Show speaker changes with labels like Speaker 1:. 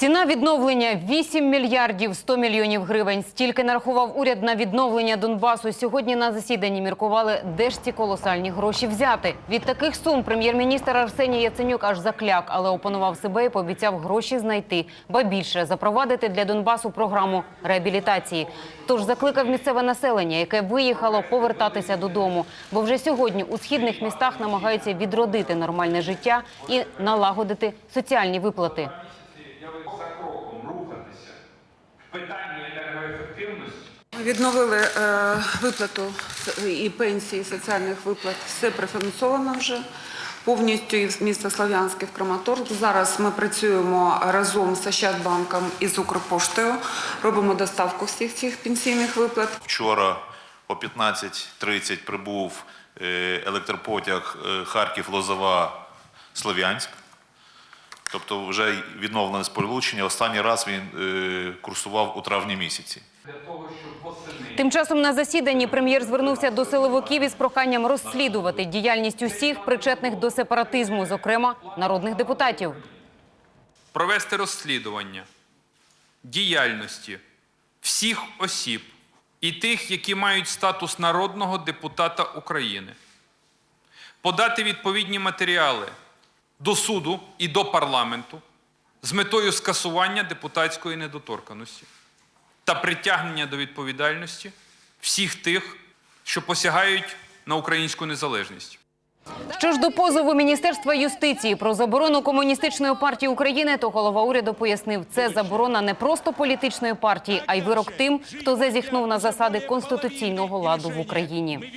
Speaker 1: Ціна відновлення 8 мільярдів 100 мільйонів гривень. Стільки нарахував уряд на відновлення Донбасу. Сьогодні на засіданні міркували, де ж ці колосальні гроші взяти. Від таких сум прем'єр-міністр Арсеній Яценюк аж закляк, але опанував себе і пообіцяв гроші знайти. Ба більше запровадити для Донбасу програму реабілітації. Тож закликав місцеве населення, яке виїхало повертатися додому. Бо вже сьогодні у східних містах намагаються відродити нормальне життя і налагодити соціальні виплати.
Speaker 2: За кроком рухатися в питанні енергоефективності.
Speaker 3: Відновили е, виплату і пенсії, і соціальних виплат. Все профінансовано вже повністю і в місто Слов'янське, в Краматорськ. Зараз ми працюємо разом з Ощадбанком і з Укрпоштою. Робимо доставку всіх цих пенсійних виплат.
Speaker 4: Вчора о 15.30 прибув е, електропотяг е, Харків-Лозова-Слов'янськ. Тобто вже відновлене сполучення. Останній раз він е, курсував у травні місяці.
Speaker 1: Тим часом на засіданні прем'єр звернувся до силовиків із проханням розслідувати діяльність усіх причетних до сепаратизму, зокрема народних депутатів.
Speaker 5: провести розслідування діяльності всіх осіб і тих, які мають статус народного депутата України, подати відповідні матеріали до суду і до парламенту з метою скасування депутатської недоторканості та притягнення до відповідальності всіх тих, що посягають на українську незалежність.
Speaker 1: Що ж до позову Міністерства юстиції про заборону комуністичної партії України, то голова уряду пояснив, це заборона не просто політичної партії, а й вирок тим, хто зазіхнув на засади конституційного ладу в Україні.